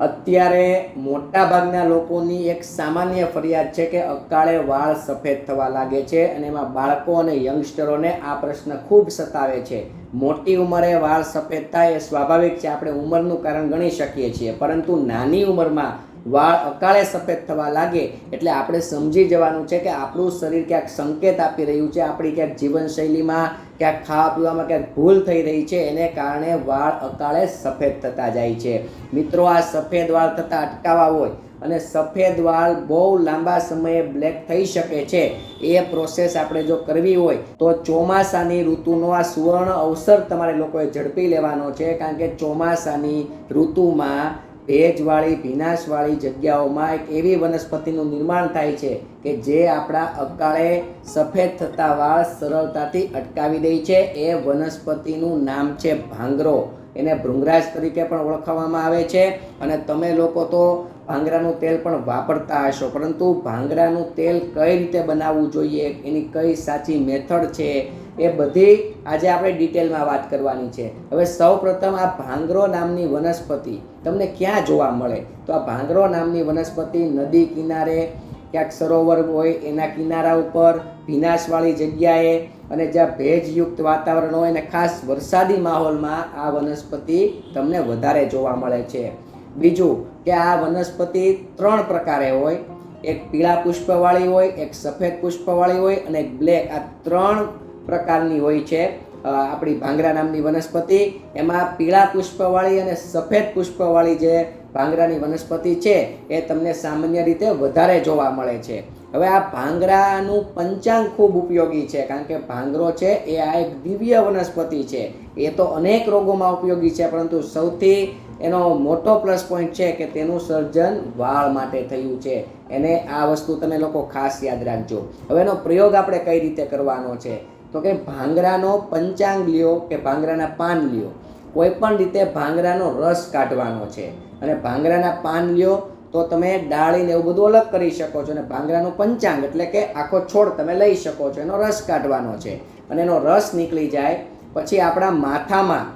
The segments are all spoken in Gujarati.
અત્યારે મોટાભાગના લોકોની એક સામાન્ય ફરિયાદ છે કે અકાળે વાળ સફેદ થવા લાગે છે અને એમાં બાળકો અને યંગસ્ટરોને આ પ્રશ્ન ખૂબ સતાવે છે. મોટી ઉંમરે વાળ સફેદ થાય એ સ્વાભાવિક છે. આપણે ઉંમરનું કારણ ગણી શકીએ છીએ. પરંતુ નાની ઉંમરમાં વાળ અકાળે સફેદ થવા લાગે એટલે આપણે સમજી જવાનું છે કે આપણું શરીર ક્યાંક સંકેત આપી રહ્યું છે, આપણી ક્યાંક જીવનશૈલીમાં ક્યાંક ખાવા પીવામાં ક્યાંક ભૂલ થઈ રહી છે, એને કારણે વાળ અકાળે સફેદ થતા જાય છે. મિત્રો, આ સફેદ વાળ થતાં અટકાવવા હોય અને સફેદ વાળ બહુ લાંબા સમયે બ્લેક થઈ શકે છે, એ પ્રોસેસ આપણે જો કરવી હોય તો ચોમાસાની ઋતુનો આ સુવર્ણ અવસર તમારે લોકોએ ઝડપી લેવાનો છે, કારણ કે ચોમાસાની ઋતુમાં ભેજવાળી, ભીનાશવાળી જગ્યાઓમાં એક એવી વનસ્પતિનું નિર્માણ થાય છે કે જે આપણા અકાળે સફેદ થતા વાળ સરળતાથી અટકાવી દે છે. એ વનસ્પતિનું નામ છે ભાંગરો. એને ભૃંગરાજ તરીકે પણ ઓળખવામાં આવે છે અને તમે લોકો તો ભાંગરાનું તેલ પણ વાપરતા હશો, પરંતુ ભાંગરાનું તેલ કઈ રીતે બનાવવું જોઈએ? એની કઈ સાચી મેથડ છે? એ બધી આજે આપણે ડિટેલમાં વાત કરવાની છે. હવે સૌ પ્રથમ આ ભાંગરો નામની વનસ્પતિ તમને ક્યાં જોવા મળે? તો આ ભાંગરો નામની વનસ્પતિ નદી કિનારે, ક્યાંક સરોવર હોય એના કિનારા ઉપર, ભીનાશવાળી જગ્યાએ અને જ્યાં ભેજયુક્ત વાતાવરણ હોય અને ખાસ વરસાદી માહોલમાં આ વનસ્પતિ તમને વધારે જોવા મળે છે. બીજું કે આ વનસ્પતિ ત્રણ પ્રકારે હોય. એક પીળા પુષ્પવાળી હોય, એક સફેદ પુષ્પવાળી હોય અને એક બ્લેક. આ ત્રણ પ્રકારની હોય છે. આપણી ભાંગરા નામની વનસ્પતિ, એમાં પીળા પુષ્પવાળી અને સફેદ પુષ્પવાળી જે ભાંગરાની વનસ્પતિ છે, એ તમને સામાન્ય રીતે વધારે જોવા મળે છે. હવે આ ભાંગરાનું પંચાંગ ખૂબ ઉપયોગી છે, કારણ કે ભાંગરો છે, એ આ એક દિવ્ય વનસ્પતિ છે. એ તો અનેક રોગોમાં ઉપયોગી છે, પરંતુ સૌથી એનો મોટો પ્લસ પોઈન્ટ છે કે તેનું સર્જન વાળ માટે થયું છે. એને આ વસ્તુ તમે લોકો ખાસ યાદ રાખજો. હવે એનો પ્રયોગ આપણે કઈ રીતે કરવાનો છે? તો કે ભાંગરાનો પંચાંગ લ્યો કે ભાંગરાના પાન લ્યો. કોઈ પણ રીતે ભાંગરાનો રસ કાઢવાનો છે. અને ભાંગરાના પાન લ્યો તો તમે ડાળીને એવું બધું અલગ કરી શકો છો અને ભાંગરાનું પંચાંગ એટલે કે આખો છોડ તમે લઈ શકો છો. એનો રસ કાઢવાનો છે. અને એનો રસ નીકળી જાય પછી આપણા માથામાં,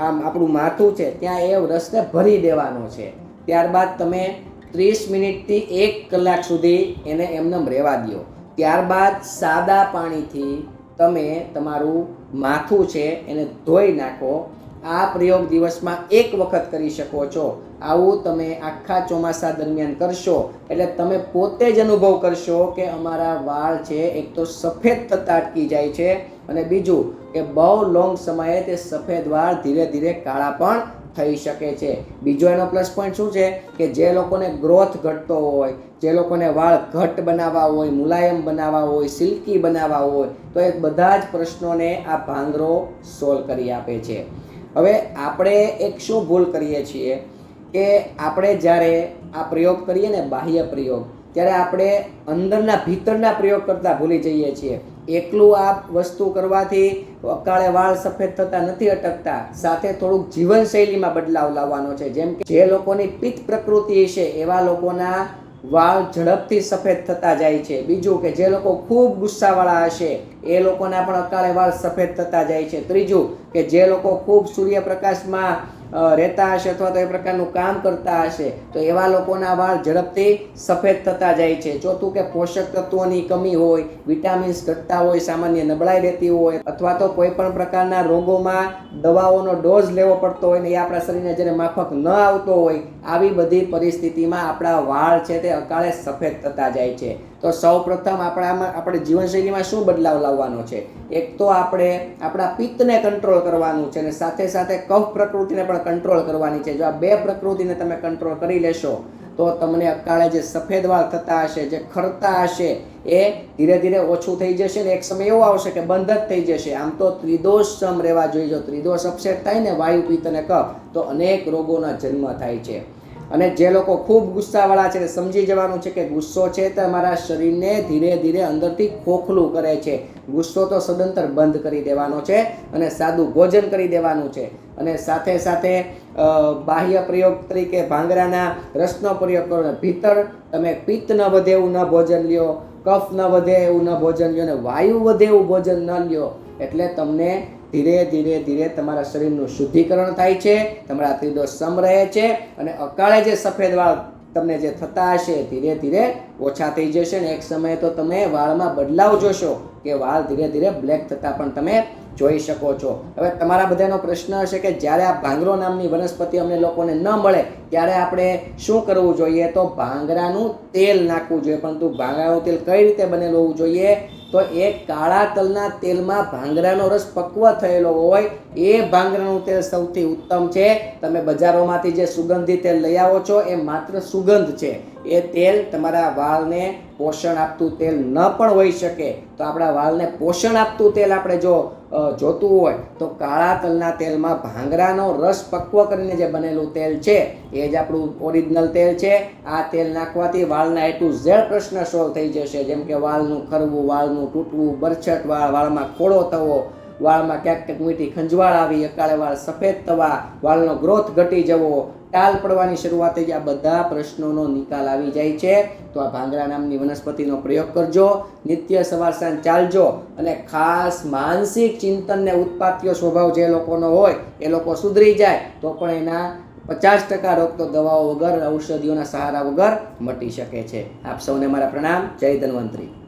આમ આપણું માથું છે, ત્યાં એ રસને ભરી દેવાનો છે. ત્યારબાદ તમે ત્રીસ મિનિટથી એક કલાક સુધી એને એમનેમ રહેવા દો ત્યારબાદ સાદા પાણીથી તમે તમારું માથું છે એને ધોઈ નાખો. આ પ્રયોગ દિવસમાં એક વખત કરી શકો છો. આવું તમે આખા ચોમાસા દરમિયાન કરશો. એટલે તમે પોતે જ અનુભવ કરશો કે અમારા વાળ છે એક તો સફેદ થતા અટકી જાય છે. અને બીજું કે બહુ લોંગ સમયે તે સફેદ વાળ ધીરે ધીરે કાળા પણ થઈ શકે છે. બીજો એનો પ્લસ પોઈન્ટ શું છે? કે જે લોકોને ગ્રોથ ઘટતો હોય, જે લોકોને વાળ ઘટ બનાવવા હોય, મુલાયમ બનાવવા હોય, સિલ્કી બનાવવા હોય, તો એ બધા જ પ્રશ્નોને આ ભાંગરો સોલ્વ કરી આપે છે. હવે આપણે એક શું ભૂલ કરીએ છીએ? કે આપણે જ્યારે આ પ્રયોગ કરીએ ને બાહ્ય પ્રયોગ, ત્યારે આપણે અંદરના, ભીતરના પ્રયોગ કરતાં ભૂલી જઈએ છીએ. એકલું આ વસ્તુ કરવાથી અકાળે વાળ સફેદ થતા નથી અટકતા. સાથે થોડુંક જીવનશૈલીમાં બદલાવ લાવવાનો છે. જેમ કે જે લોકોની પિત્ત પ્રકૃતિ છે, એવા લોકોના વાળ ઝડપથી સફેદ થતા જાય છે. બીજું કે જે લોકો ખૂબ ગુસ્સાવાળા હશે, એ લોકોના પણ અકાળે વાળ સફેદ થતા જાય છે. ત્રીજું કે જે લોકો ખૂબ સૂર્યપ્રકાશમાં રહેતા હશે અથવા તો એ પ્રકારનું કામ કરતા હશે, તો એવા લોકોના વાળ ઝડપથી સફેદ થતા જાય છે. ચોથું કે પોષક તત્વોની કમી હોય, વિટામિન્સ ઘટતા હોય, સામાન્ય નબળાઈ રહેતી હોય, અથવા તો કોઈ પણ પ્રકારના રોગોમાં દવાઓનો ડોઝ લેવો પડતો હોય ને એ આપણા શરીરને જ્યારે માફક ન આવતો હોય, આવી બધી પરિસ્થિતિમાં આપણા વાળ છે તે અકાળે સફેદ થતા જાય છે. તો સૌ પ્રથમ આપણામાં, આપણે જીવનશૈલીમાં શું બદલાવ લાવવાનો છે? એક તો આપણે આપણા પિત્તને કંટ્રોલ કરવાનું છે અને સાથે સાથે કફ પ્રકૃતિને પણ કંટ્રોલ કરવાની છે. જો આ બે પ્રકૃતિને તમે કંટ્રોલ કરી લેશો, તો તમને અકાળે જે સફેદ વાળ થતા હશે, જે ખરતા હશે, એ ધીરે ધીરે ઓછું થઈ જશે ને એક સમય એવો આવશે કે બંધ જ થઈ જશે. આમ તો ત્રિદોષ સમ રહેવા જોઈએ. જો ત્રિદોષ અપસેટ થાય ને વાયુ પિત્ત અને કફ, તો અનેક રોગોના જન્મ થાય છે. અને જે લોકો ખૂબ ગુસ્સાવાળા છે સમજી જવાનું છે કે ગુસ્સો છે તે મારા શરીરને ધીરે ધીરે અંદરથી ખોખલું કરે છે. ગુસ્સો તો સદંતર બંધ કરી દેવાનો છે અને સાદું ભોજન કરી દેવાનું છે. અને સાથે સાથે બાહ્ય પ્રયોગ તરીકે ભાંગરાના રસનો પ્રયોગ કરો અને ભીતર તમે પિત્ત ન વધે એવું ન ભોજન લ્યો, કફ ન વધે એવું ન ભોજન લ્યો અને વાયુ વધે એવું ભોજન ન લ્યો એટલે તમને ધીરે ધીરે ધીરે તમારા શરીરનું શુદ્ધિકરણ થાય છે, તમારા ત્રિદોષ સમ રહે છે અને અકાળે જે સફેદ વાળ તમને જે થતા હશે ધીરે ધીરે ઓછા થઈ જશે ને એક સમયે તો તમે વાળમાં બદલાવ જોશો કે વાળ ધીરે ધીરે બ્લેક થતાં પણ તમે જોઈ શકો છો. હવે તમારા બધાનો પ્રશ્ન હશે કે જ્યારે આ ભાંગરો નામની વનસ્પતિ અમને લોકોને ન મળે, ત્યારે આપણે શું કરવું જોઈએ? તો ભાંગરાનું તેલ નાખવું જોઈએ. પરંતુ ભાંગરાનું તેલ કઈ રીતે બનેલું હોવું જોઈએ? તો એ કાળા તલના તેલમાં ભાંગરાનો રસ પક્વ થયેલો હોય, એ ભાંગરાનું તેલ સૌથી ઉત્તમ છે. તમે બજારોમાંથી જે સુગંધી તેલ લઈ આવો છો, એ માત્ર સુગંધ છે. એ તેલ તમારા વાળને પોષણ આપતું તેલ ન પણ હોઈ શકે. તો આપણા વાળને પોષણ આપતું તેલ આપણે જો જોતું હોય, તો કાળા તલના તેલમાં ભાંગરાનો રસ પક્વ કરીને જે બનેલું તેલ છે, એ જ આપણું ઓરિજિનલ તેલ છે. આ તેલ નાખવાથી વાળના એ ટુ ઝેડ પ્રશ્ન સોલ્વ થઈ જશે. જેમ કે વાળનું ખરવું, વાળનું તૂટવું, બરછટ વાળ, વાળમાં ખોડો થવો વાળમાં ક્યાંક ક્યાંક મીઠી ખંજવાળ આવી, અકાળે વાળ સફેદ થવા વાળનો ગ્રોથ ઘટી જવો, ટાલ પડવાની શરૂઆત થઈ જાય આ બધા પ્રશ્નોનો નિકાલ આવી જાય છે. તો આ ભાંગરા નામની વનસ્પતિનો પ્રયોગ કરજો, નિત્ય સવાર સાંજ ચાલજો અને ખાસ માનસિક ચિંતનને ઉત્પાત્ય સ્વભાવ જે લોકોનો હોય, એ લોકો સુધરી જાય, તો પણ એના પચાસ ટકા રોગ તો દવાઓ વગર, ઔષધિઓના સહારા વગર મટી શકે છે. આપ સૌને મારા પ્રણામ. જય ધન્વંતરી.